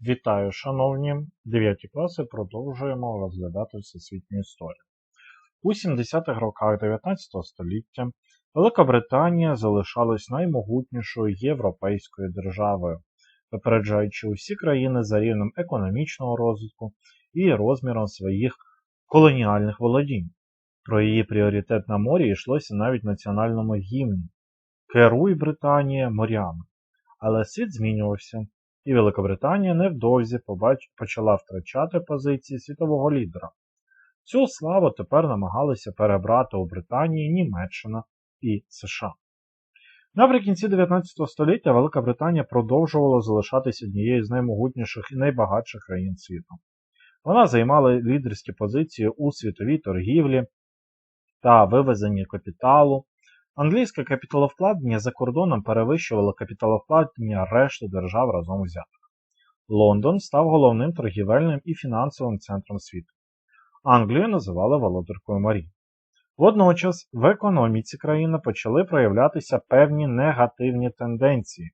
Вітаю, шановні! 9 класи продовжуємо розглядати всесвітню історію. У 70-х роках 19 століття Велика Британія залишалась наймогутнішою європейською державою, випереджаючи усі країни за рівнем економічного розвитку і розміром своїх колоніальних володінь. Про її пріоритет на морі йшлося навіть національному гімні Керуй Британія морями. Але світ змінювався і Великобританія невдовзі почала втрачати позиції світового лідера. Цю славу тепер намагалися перебрати у Британії Німеччина і США. Наприкінці 19 століття Велика Британія продовжувала залишатися однією з наймогутніших і найбагатших країн світу. Вона займала лідерські позиції у світовій торгівлі та вивезенні капіталу, Англійське капіталовкладення за кордоном перевищувало капіталовкладення решти держав разом взятих. Лондон став головним торгівельним і фінансовим центром світу. Англію називали володаркою морів. Водночас в економіці країни почали проявлятися певні негативні тенденції.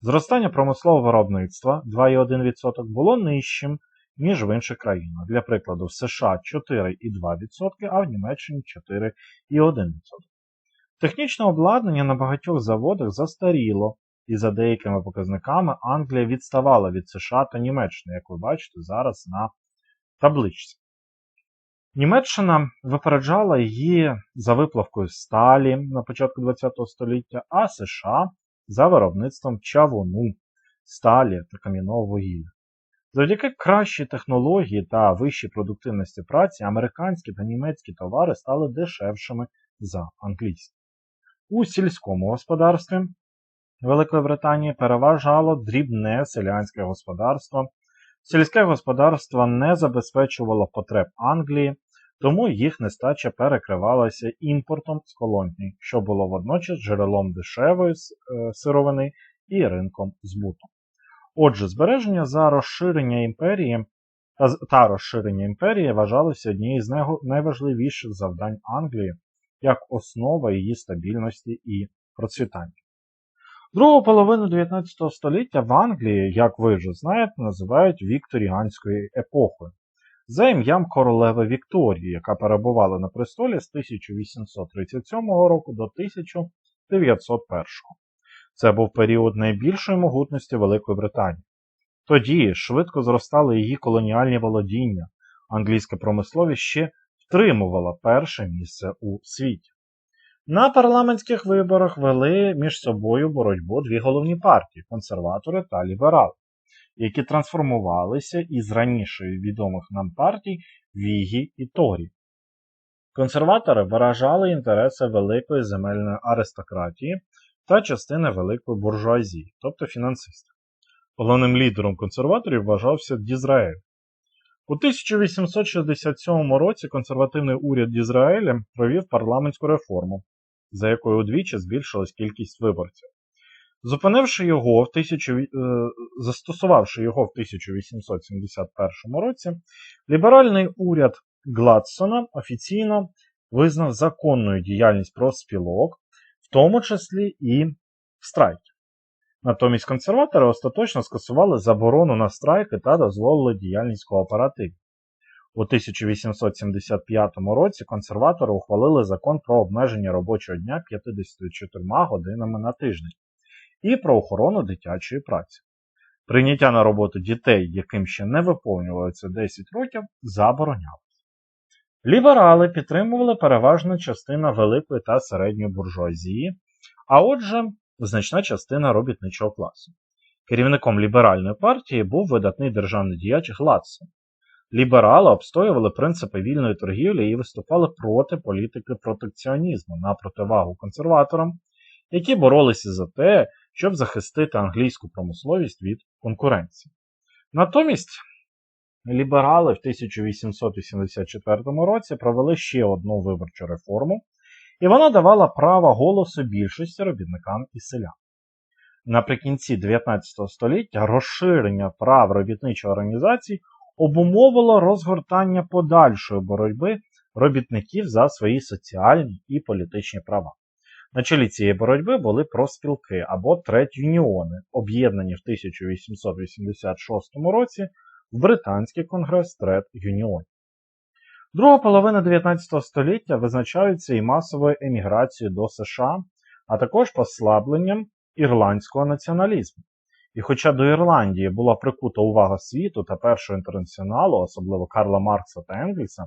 Зростання промислового виробництва 2,1% було нижчим, ніж в інших країнах. Для прикладу, в США 4,2%, а в Німеччині 4,1%. Технічне обладнання на багатьох заводах застаріло, і за деякими показниками Англія відставала від США та Німеччини, як ви бачите зараз на табличці. Німеччина випереджала її за виплавкою сталі на початку ХХ століття, а США за виробництвом чавуну, сталі та кам'яного вугілля. Завдяки кращій технології та вищій продуктивності праці американські та німецькі товари стали дешевшими за англійські. У сільському господарстві Великої Британії переважало дрібне селянське господарство. Сільське господарство не забезпечувало потреб Англії, тому їх нестача перекривалася імпортом з колоній, що було водночас джерелом дешевої е, сировини і ринком збуту. Отже, збереження за розширення імперії та розширення імперії вважалося однією з найважливіших завдань Англії як основа її стабільності і процвітання. Другу половину 19 століття в Англії, як ви вже знаєте, називають Вікторіанською епохою за ім'ям королеви Вікторії, яка перебувала на престолі з 1837 року до 1901. Це був період найбільшої могутності Великої Британії. Тоді швидко зростали її колоніальні володіння, англійська промисловість ще втримувала перше місце у світі. На парламентських виборах вели між собою боротьбу дві головні партії консерватори та ліберали, які трансформувалися із раніше відомих нам партій Вігі і Торі. Консерватори виражали інтереси великої земельної аристократії та частини великої буржуазії, тобто фінансистів. Головним лідером консерваторів вважався Дізраель, у 1867 році консервативний уряд Ізраїля провів парламентську реформу, за якою удвічі збільшилась кількість виборців. Зупинивши його в тисячу, е, застосувавши його в 1871 році, ліберальний уряд Гладсона офіційно визнав законною діяльність профспілок, в тому числі і страйки. Натомість консерватори остаточно скасували заборону на страйки та дозволили діяльність кооперативів. У 1875 році консерватори ухвалили закон про обмеження робочого дня 54 годинами на тиждень і про охорону дитячої праці. Прийняття на роботу дітей, яким ще не виповнювалося 10 років, заборонялось. Ліберали підтримували переважна частина великої та середньої буржуазії, а отже, значна частина робітничого класу. Керівником ліберальної партії був видатний державний діяч Гладсон. Ліберали обстоювали принципи вільної торгівлі і виступали проти політики протекціонізму на противагу консерваторам, які боролися за те, щоб захистити англійську промисловість від конкуренції. Натомість ліберали в 1884 році провели ще одну виборчу реформу, і вона давала право голосу більшості робітникам і селян. Наприкінці 19 століття розширення прав робітничих організацій обумовило розгортання подальшої боротьби робітників за свої соціальні і політичні права. На чолі цієї боротьби були проспілки або трет-юніони, об'єднані в 1886 році в Британський конгрес трет юніонів. Друга половина 19 століття визначаються і масовою еміграцією до США, а також послабленням ірландського націоналізму. І хоча до Ірландії була прикута увага світу та першого інтернаціоналу, особливо Карла Маркса та Енгельса,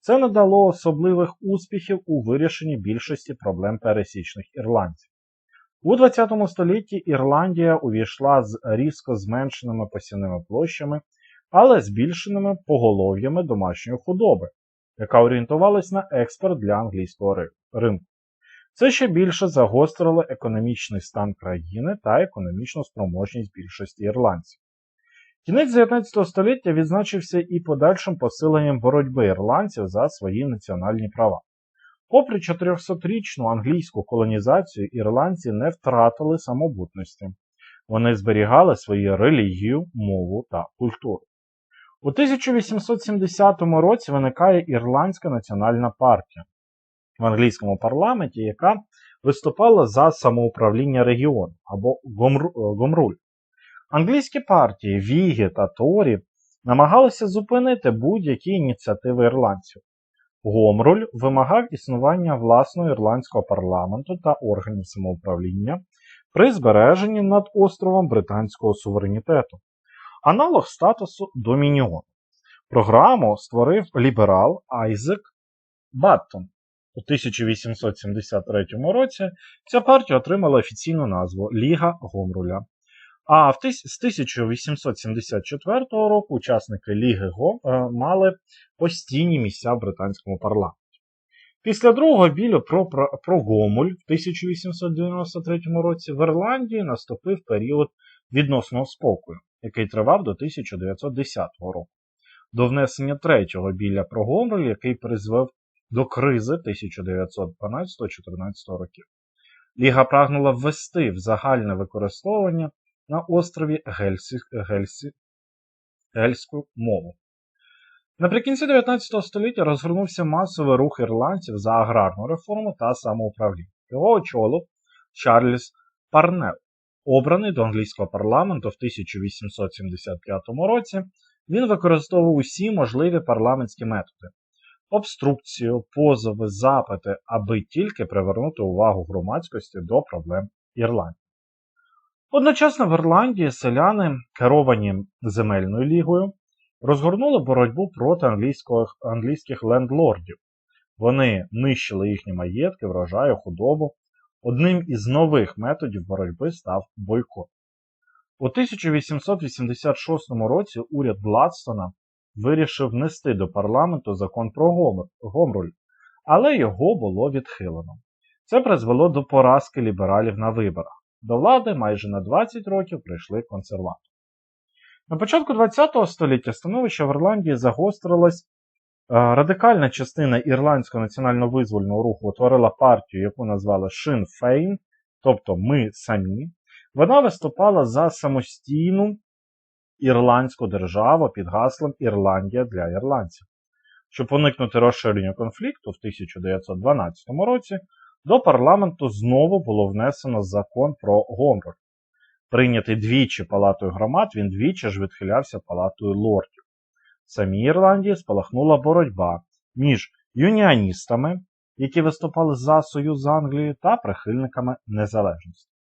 це не дало особливих успіхів у вирішенні більшості проблем пересічних ірландців. У ХХ столітті Ірландія увійшла з різко зменшеними посівними площами, але збільшеними поголов'ями домашньої худоби, яка орієнтувалась на експорт для англійського ринку. Це ще більше загострило економічний стан країни та економічну спроможність більшості ірландців. Кінець 19 століття відзначився і подальшим посиленням боротьби ірландців за свої національні права. Попри 400-річну англійську колонізацію, ірландці не втратили самобутності. Вони зберігали свою релігію, мову та культуру. У 1870 році виникає Ірландська національна партія в англійському парламенті, яка виступала за самоуправління регіону або Гомруль. Англійські партії Віги та Торі намагалися зупинити будь-які ініціативи ірландців. Гомруль вимагав існування власного ірландського парламенту та органів самоуправління при збереженні над островом британського суверенітету, аналог статусу Домініону. Програму створив ліберал Айзек Баттон. У 1873 році ця партія отримала офіційну назву Ліга Гомруля. А з 1874 року учасники Ліги Го е, мали постійні місця в британському парламенті. Після другого білю про, про, про Гомуль в 1893 році в Ірландії наступив період відносного спокою, який тривав до 1910 року, до внесення третього біля про Гомуль, який призвів до кризи 1912-14 років. Ліга прагнула ввести в загальне використовування на острові Гельсі, Гельсі, Гельську мову. Наприкінці 19 століття розгорнувся масовий рух ірландців за аграрну реформу та самоуправління. Його очолив Чарльз Парнел. Обраний до англійського парламенту в 1875 році, він використовував усі можливі парламентські методи: обструкцію, позови, запити, аби тільки привернути увагу громадськості до проблем Ірландії. Одночасно в Ірландії селяни, керовані земельною лігою, розгорнули боротьбу проти англійських лендлордів. Вони нищили їхні маєтки, врожаю, худобу. Одним із нових методів боротьби став бойкот. У 1886 році уряд Бладстона вирішив внести до парламенту закон про Гомруль, але його було відхилено. Це призвело до поразки лібералів на виборах. До влади майже на 20 років прийшли консерватори. На початку ХХ століття становище в Ірландії загострилось. Е, радикальна частина ірландського національно-визвольного руху утворила партію, яку назвали Шин Фейн, тобто Ми самі. Вона виступала за самостійну ірландську державу під гаслом Ірландія для ірландців. Щоб уникнути розширення конфлікту в 1912 році, до парламенту знову було внесено закон про Гомруль. Прийнятий двічі палатою громад, він двічі ж відхилявся палатою лордів. Самій Ірландії спалахнула боротьба між юніаністами, які виступали за союз з Англією, та прихильниками незалежності.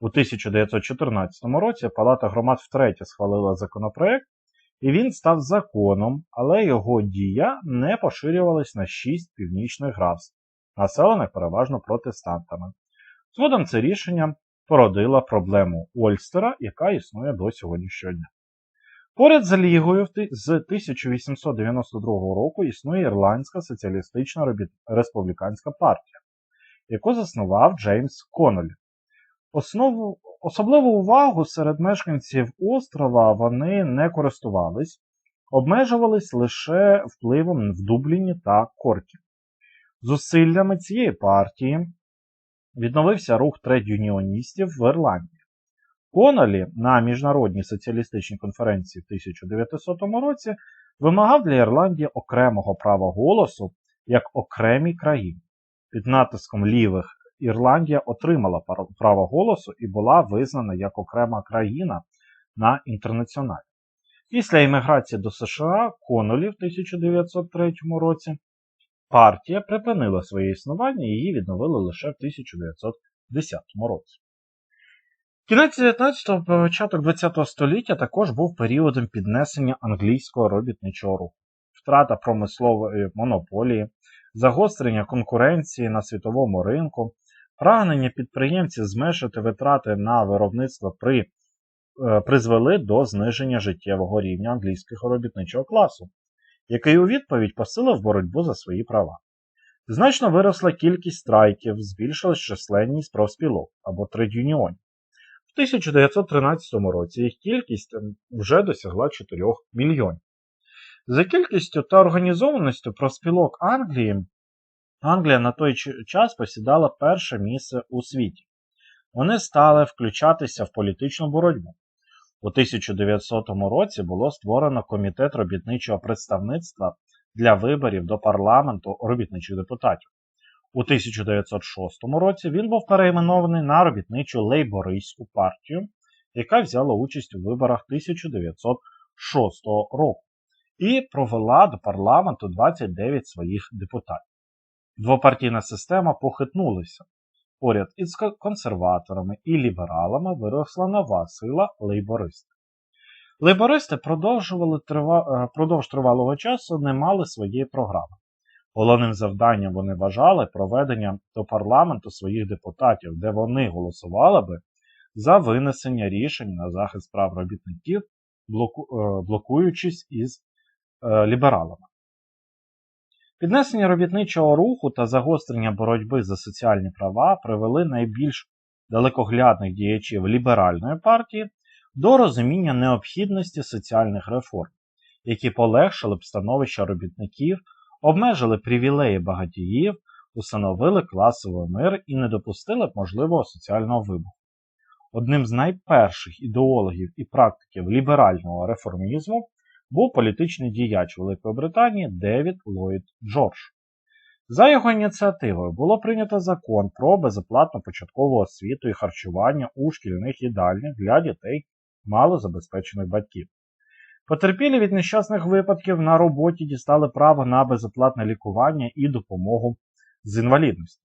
У 1914 році Палата громад втретє схвалила законопроект, і він став законом, але його дія не поширювалась на шість північних графств, населених переважно протестантами. Згодом це рішення породило проблему Ольстера, яка існує до сьогоднішнього дня. Поряд з Лігою з 1892 року існує Ірландська соціалістична республіканська партія, яку заснував Джеймс Коннолі. Основу, Особливу увагу серед мешканців острова вони не користувались, обмежувались лише впливом в Дубліні та Коркі. Зусиллями цієї партії відновився рух тред-юніоністів в Ірландії. Конолі на Міжнародній соціалістичній конференції в 1900 році вимагав для Ірландії окремого права голосу як окремій країні. Під натиском лівих Ірландія отримала право голосу і була визнана як окрема країна на інтернаціоналі. Після імміграції до США Конолі в 1903 році партія припинила своє існування і її відновили лише в 1910 році. Кінець 19-го, початок 20-го століття також був періодом піднесення англійського робітничого руху, втрата промислової монополії, загострення конкуренції на світовому ринку, прагнення підприємців зменшити витрати на виробництво при, е, призвели до зниження життєвого рівня англійського робітничого класу, який у відповідь посилив боротьбу за свої права. Значно виросла кількість страйків, збільшилась численність профспілок або трейдюніонів. В 1913 році їх кількість ем, вже досягла 4 мільйонів. За кількістю та організованістю профспілок Англії Англія на той час посідала перше місце у світі. Вони стали включатися в політичну боротьбу. У 1900 році було створено комітет робітничого представництва для виборів до парламенту робітничих депутатів. У 1906 році він був перейменований на робітничу лейбористську партію, яка взяла участь у виборах 1906 року і провела до парламенту 29 своїх депутатів. Двопартійна система похитнулася. Поряд із консерваторами і лібералами виросла нова сила лейбористів. Лейбористи продовжували трива... е, продовж тривалого часу не мали своєї програми. Головним завданням вони вважали проведення до парламенту своїх депутатів, де вони голосували би за винесення рішень на захист прав робітників, е, блокуючись із е, лібералами. Піднесення робітничого руху та загострення боротьби за соціальні права привели найбільш далекоглядних діячів ліберальної партії до розуміння необхідності соціальних реформ, які полегшили б становище робітників, обмежили привілеї багатіїв, установили класовий мир і не допустили б можливого соціального вибуху. Одним з найперших ідеологів і практиків ліберального реформізму був політичний діяч Великої Британії Девід Ллойд Джордж. За його ініціативою було прийнято закон про безоплатну початкову освіту і харчування у шкільних їдальнях для дітей малозабезпечених батьків. Потерпілі від нещасних випадків на роботі дістали право на безоплатне лікування і допомогу з інвалідності.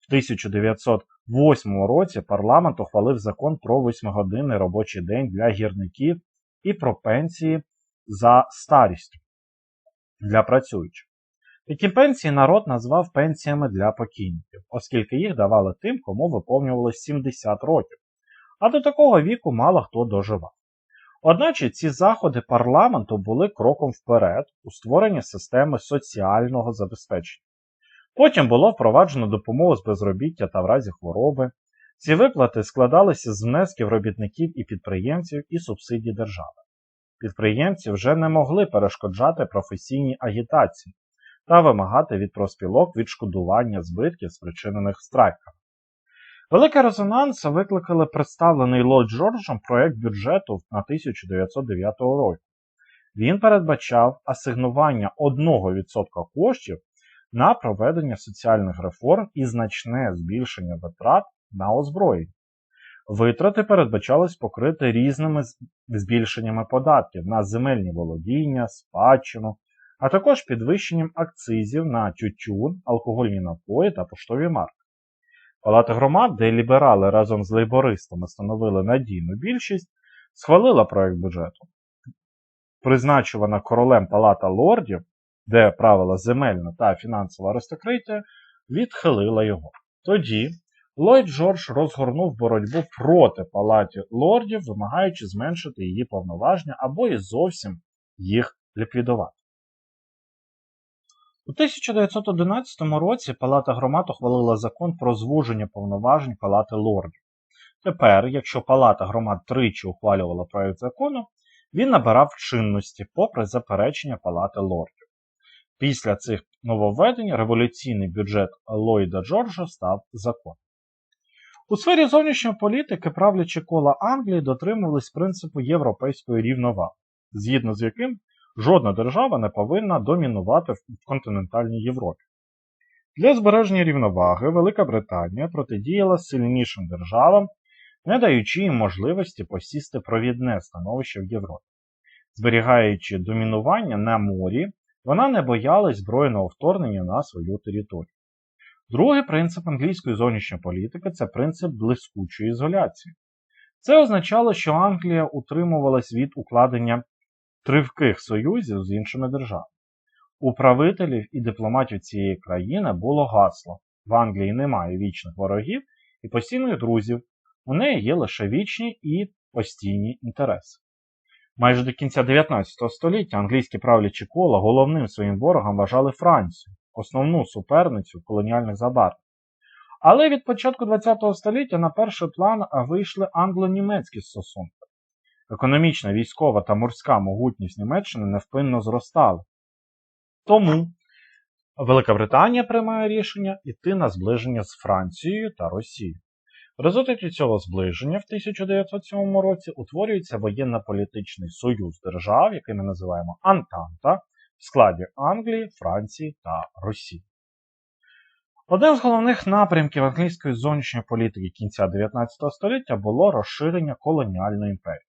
В 1908 році парламент ухвалив закон про 8-годинний робочий день для гірників і про пенсії за старістю для працюючих. Такі пенсії народ назвав пенсіями для покійників, оскільки їх давали тим, кому виповнювалось 70 років, а до такого віку мало хто доживав. Одначе ці заходи парламенту були кроком вперед у створенні системи соціального забезпечення. Потім було впроваджено допомогу з безробіття та в разі хвороби. Ці виплати складалися з внесків робітників і підприємців і субсидій держави. Підприємці вже не могли перешкоджати професійній агітації та вимагати від профспілок відшкодування збитків, спричинених страйками. Великий резонанс викликали представлений Ллойд Джорджем проект бюджету на 1909 року. Він передбачав асигнування 1% коштів на проведення соціальних реформ і значне збільшення витрат на озброєння. Витрати передбачались покрити різними збільшеннями податків на земельні володіння, спадщину, а також підвищенням акцизів на тютюн, алкогольні напої та поштові марки. Палата громад, де ліберали разом з лейбористами становили надійну більшість, схвалила проект бюджету. Призначувана королем Палата лордів, де правила земельна та фінансова аристократія, відхилила його. Тоді Ллойд Джордж розгорнув боротьбу проти палаті лордів, вимагаючи зменшити її повноваження або і зовсім їх ліквідувати. У 1911 році Палата громад ухвалила закон про звуження повноважень Палати лордів. Тепер, якщо Палата громад тричі ухвалювала проект закону, він набирав чинності попри заперечення Палати лордів. Після цих нововведень революційний бюджет Ллойда Джорджа став законом. У сфері зовнішньої політики правлячі кола Англії дотримувались принципу європейської рівноваги, згідно з яким жодна держава не повинна домінувати в континентальній Європі. Для збереження рівноваги Велика Британія протидіяла сильнішим державам, не даючи їм можливості посісти провідне становище в Європі. Зберігаючи домінування на морі, вона не боялась збройного вторгнення на свою територію. Другий принцип англійської зовнішньої політики це принцип блискучої ізоляції. Це означало, що Англія утримувалась від укладення тривких союзів з іншими державами. У правителів і дипломатів цієї країни було гасло: в Англії немає вічних ворогів і постійних друзів, у неї є лише вічні і постійні інтереси. Майже до кінця 19 століття англійські правлячі кола головним своїм ворогом вважали Францію, основну суперницю колоніальних забарв. Але від початку ХХ століття на перший план вийшли англо-німецькі стосунки. Економічна, військова та морська могутність Німеччини невпинно зростали. Тому Велика Британія приймає рішення йти на зближення з Францією та Росією. В результаті цього зближення в 1907 році утворюється воєнно-політичний союз держав, який ми називаємо Антанта, в складі Англії, Франції та Росії. Одним з головних напрямків англійської зовнішньої політики кінця 19 століття було розширення колоніальної імперії.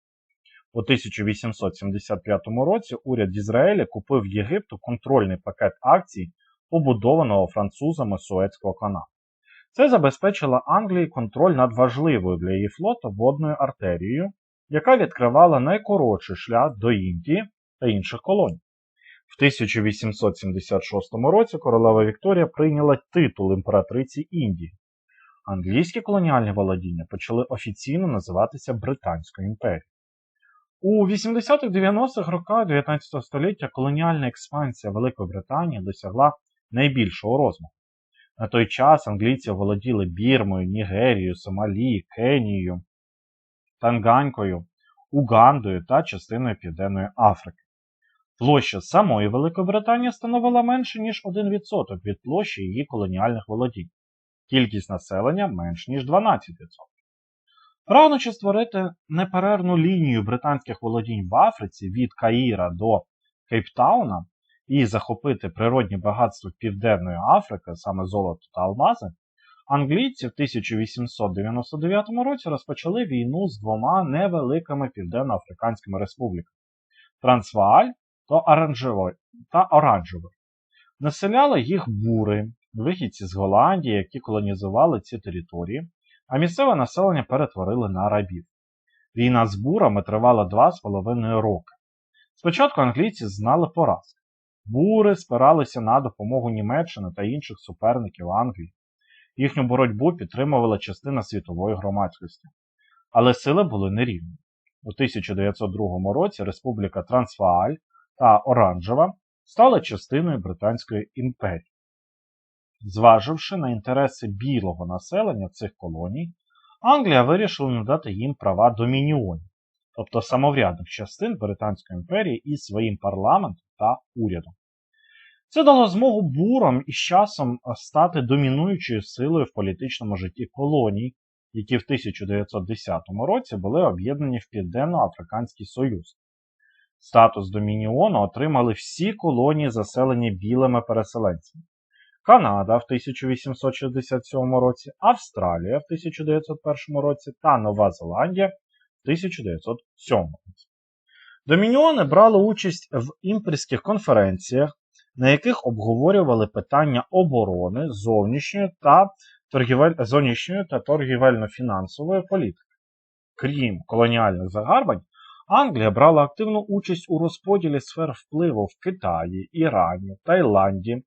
У 1875 році уряд Ізраїля купив Єгипту контрольний пакет акцій, побудованого французами Суецького каналу. Це забезпечило Англії контроль над важливою для її флоту водною артерією, яка відкривала найкоротший шлях до Індії та інших колоній. В 1876 році королева Вікторія прийняла титул імператриці Індії. Англійські колоніальні володіння почали офіційно називатися Британською імперією. У 80-х-90-х роках 19 століття колоніальна експансія Великої Британії досягла найбільшого розмаху. На той час англійці володіли Бірмою, Нігерією, Сомалі, Кенією, Танганькою, Угандою та частиною Південної Африки. Площа самої Великої Британії становила менше, ніж 1% від площі її колоніальних володінь. Кількість населення менш ніж 12%. Прагнучи створити неперервну лінію британських володінь в Африці від Каїра до Кейптауна і захопити природні багатства Південної Африки, саме золото та алмази, англійці в 1899 році розпочали війну з двома невеликими південноафриканськими республіками Трансвааль та Оранжевий. Населяли їх бури, вихідці з Голландії, які колонізували ці території а місцеве населення перетворили на рабів. Війна з бурами тривала два з половиною роки. Спочатку англійці знали поразки. Бури спиралися на допомогу Німеччини та інших суперників Англії. Їхню боротьбу підтримувала частина світової громадськості. Але сили були нерівні. У 1902 році Республіка Трансвааль та Оранжева стали частиною Британської імперії. Зваживши на інтереси білого населення цих колоній, Англія вирішила надати їм права домініонів, тобто самоврядних частин Британської імперії із своїм парламентом та урядом. Це дало змогу бурам із часом стати домінуючою силою в політичному житті колоній, які в 1910 році були об'єднані в Південно-Африканський Союз. Статус домініону отримали всі колонії, заселені білими переселенцями. Канада в 1867 році, Австралія в 1901 році та Нова Зеландія в 1907 році. Домініони брали участь в імперських конференціях, на яких обговорювали питання оборони зовнішньої та торгівель... зовнішньої та торгівельно-фінансової політики. Крім колоніальних загарбань, Англія брала активну участь у розподілі сфер впливу в Китаї, Ірані, Таїланді,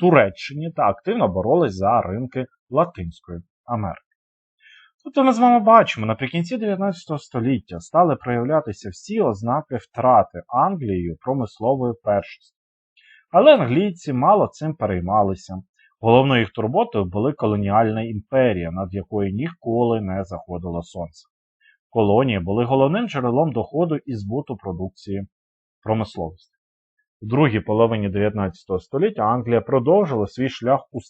Туреччині та активно боролись за ринки Латинської Америки. Тобто ми з вами бачимо, наприкінці 19 століття стали проявлятися всі ознаки втрати Англією промислової першості. Але англійці мало цим переймалися. Головною їх турботою була колоніальна імперія, над якою ніколи не заходило сонце. Колонії були головним джерелом доходу і збуту продукції промисловості. У другій половині 19 століття Англія продовжила свій шлях у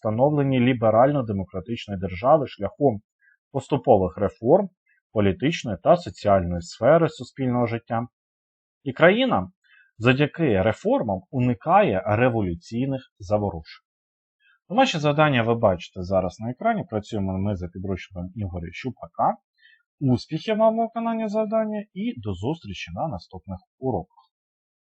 ліберально-демократичної держави шляхом поступових реформ політичної та соціальної сфери суспільного життя. І країна завдяки реформам уникає революційних заворушень. Домашнє завдання ви бачите зараз на екрані. Працюємо ми за підручником Ігоря Щупака. Успіхів вам у виконанні завдання і до зустрічі на наступних уроках.